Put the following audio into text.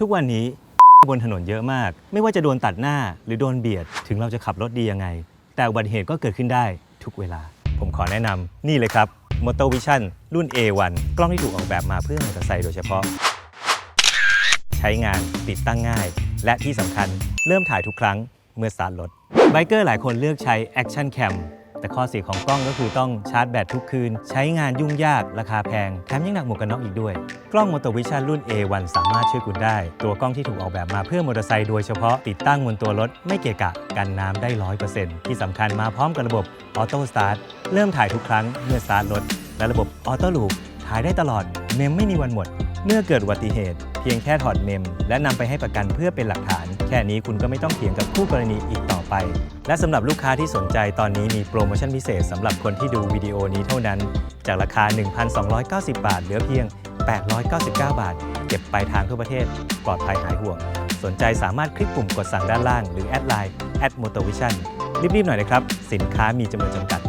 ทุกวันนี้บนถนนเยอะมาก ไม่ว่าจะโดนตัดหน้าหรือโดนเบียด ถึงเราจะขับรถดียังไง แต่อุบัติเหตุก็เกิดขึ้นได้ทุกเวลา ผมขอแนะนำนี่เลยครับ Motor Vision รุ่น A1 กล้องที่ถูกออกแบบมาเพื่อมอเตอร์ไซค์โดยเฉพาะ ใช้งานติดตั้งง่าย และที่สำคัญเริ่มถ่ายทุกครั้งเมื่อสตาร์ทรถไบเกอร์หลายคนเลือกใช้ Action Cam แต่ข้อเสียของกล้องก็คือต้องชาร์จแบตทุกคืน ใช้งานยุ่งยากราคาแพง แถมยังหนักหมวกกันน็อกอีกด้วย กล้อง Moto Vision รุ่น A1 สามารถช่วยคุณได้ ตัวกล้องที่ถูกออกแบบมาเพื่อมอเตอร์ไซค์โดยเฉพาะติดตั้งบนตัวรถไม่เกะกะกันน้ำได้100%ที่สำคัญมาพร้อมกับระบบ Auto Start เริ่มถ่ายทุกครั้งเมื่อสตาร์ทรถและระบบ Auto Loop ถ่ายได้ตลอดเมมไม่มีวันหมด เมื่อเกิดอุบัติเหตุ เพียงแค่ถอดเมม และนำไปให้ประกันเพื่อเป็นหลักฐาน แค่นี้คุณก็ไม่ต้องเถียงกับคู่กรณีอีกต่อ ไป และสำหรับลูกค้าที่สนใจตอนนี้มีโปรโมชั่นพิเศษสำหรับคนที่ดูวิดีโอนี้เท่านั้น จากราคา 1,290 บาท เหลือเพียง 899 บาท เก็บปลายทางทั่วประเทศ ปลอดภัยหายห่วง สนใจสามารถคลิกปุ่มกดสั่งด้านล่าง หรือแอดไลน์ at motovision รีบๆหน่อยนะครับ สินค้ามีจำนวนจำกัด